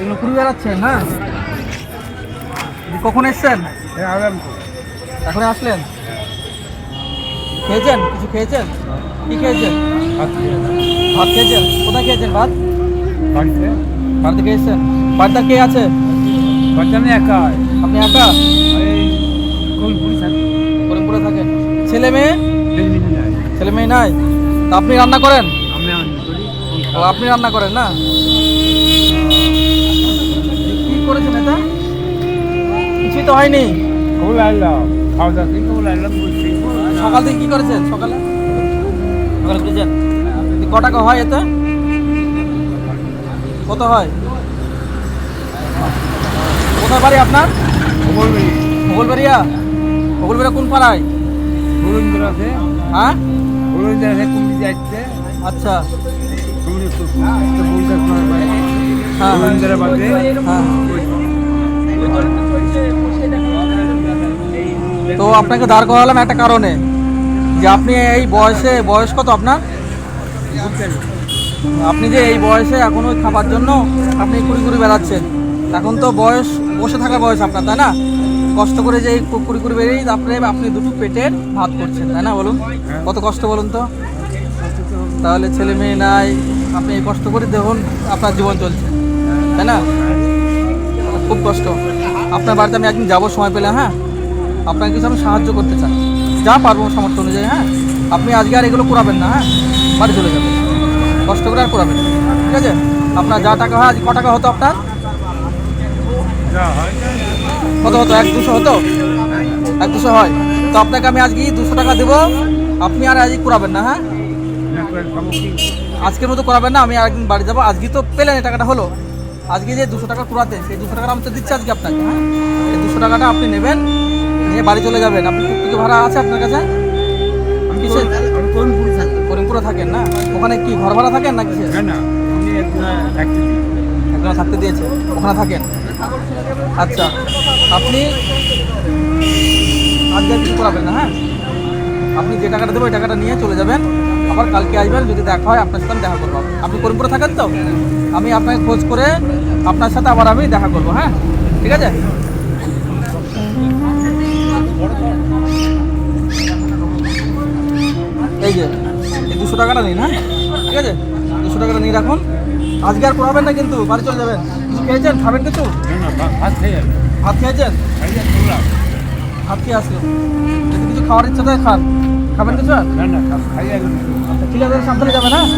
এগুলো বেড়াচ্ছেন হ্যাঁ কখন এসছেন? এখন আসলেন? খেয়েছেন? কিছু খেয়েছেন? কি খেয়েছেন? ভাত খেয়েছেন? কোথায় খেয়েছেন ভাত? বাড়িতে। খেয়েছেন? বাড়িতে কে আছে? একা। আপনি একা? থাকি। করিমপুরে থাকেন। ছেলে মেয়ে? ছেলে মেয়ে নাই। তা আপনি রান্না করেন? আমি ও আপনি রান্না করেন না? কি করেছেন এটা? কিছুই তো হয়নি। সকাল থেকে কি করেছেন? সকালে? সকালে করেছেন? ক টাকা হয় এতে? কত হয়? কোথায় বাড়ি আপনার? মোগলবাড়িয়া? মোগলবাড়িয়া কোন পাড়ায়? হ্যাঁ? আচ্ছা। বলতে হ্যাঁ। হ্যাঁ তো আপনাকে দাঁড় করালাম একটা কারণে যে আপনি এই বয়সে বয়স কত আপনার? আপনি যে এই বয়সে এখন খাবার জন্য আপনি কুড়ি কুড়ি বেড়াচ্ছেন এখন তো বয়স বসে থাকার বয়স আপনার তাই না? কষ্ট করে যে এই কুড়ি কুড়ি বেরিয়ে তারপরে আপনি দুটো পেটের ভাত করছেন তাই না বলুন? কত কষ্ট বলুন তো? তাহলে ছেলে মেয়ে নাই আপনি এই কষ্ট করে দেখুন আপনার জীবন চলছে। তাই না? খুব কষ্ট। আপনার বাড়িতে আমি একদিন যাব সময় পেলে হ্যাঁ? আপনাকে কিছু আমি সাহায্য করতে চাই। যা পারব সামর্থ্য অনুযায়ী হ্যাঁ? আপনি আজকে আর এগুলো করাবেন না হ্যাঁ? বাড়ি চলে যাবেন। কষ্ট করে আর করাবেন। ঠিক আছে? আপনার যা টাকা হয় আজ ক টাকা হতো আপনার? কত হতো? এক দুশো হতো? এক দুশো হয়। তো আপনাকে আমি আজকে দুশো টাকা দেবো। আপনি আর আজকে করাবেন না হ্যাঁ? আজকের মতো করাবেন না আমি আরেকদিন বাড়ি যাব। আজকে তো পেলেন এই টাকাটা হলো। আজকে যে দুশো টাকা কুড়াতে সেই দুশো টাকা আমি তো দিচ্ছি আজকে আপনাকে হ্যাঁ? এই দুশো টাকাটা আপনি নেবেন নিয়ে বাড়ি চলে যাবেন। আপনি টুকটুকি ভাড়া আছে আপনার কাছে? করিমপুরে থাকেন না? ওখানে কি ঘর ভাড়া থাকেন না কিসে না একজন থাকতে দিয়েছে ওখানে থাকেন। আচ্ছা আপনি আজকে কিছু করাবেন না হ্যাঁ? আপনি যে টাকাটা দেবো ওই টাকাটা নিয়ে চলে যাবেন। আবার কালকে আসবেন, যদি দেখা হয়, আপনার সাথে দেখা করব। আপনি করিমপুরে থাকেন তো? আমি আপনাকে খোঁজ করে আপনার সাথে আবার আমি দেখা করব হ্যাঁ? ঠিক আছে? এই যে, এই দুশো টাকাটা নিন হ্যাঁ? ঠিক আছে? দুশো টাকাটা নিয়ে রাখুন। আজকে আর করাবেন না কিন্তু, বাড়ি চলে যাবেন। কিছু খেয়েছেন? খাবেন কিছু? ভাত খেয়ে যাবে ভাত খেয়েছেন? ভাত খেয়ে আসলেন যদি কিছু খাওয়ার ইচ্ছা থাকে, খান। খাবেন কিছু না না আচ্ছা ঠিক আছে সাবধানে যাবেন হ্যাঁ?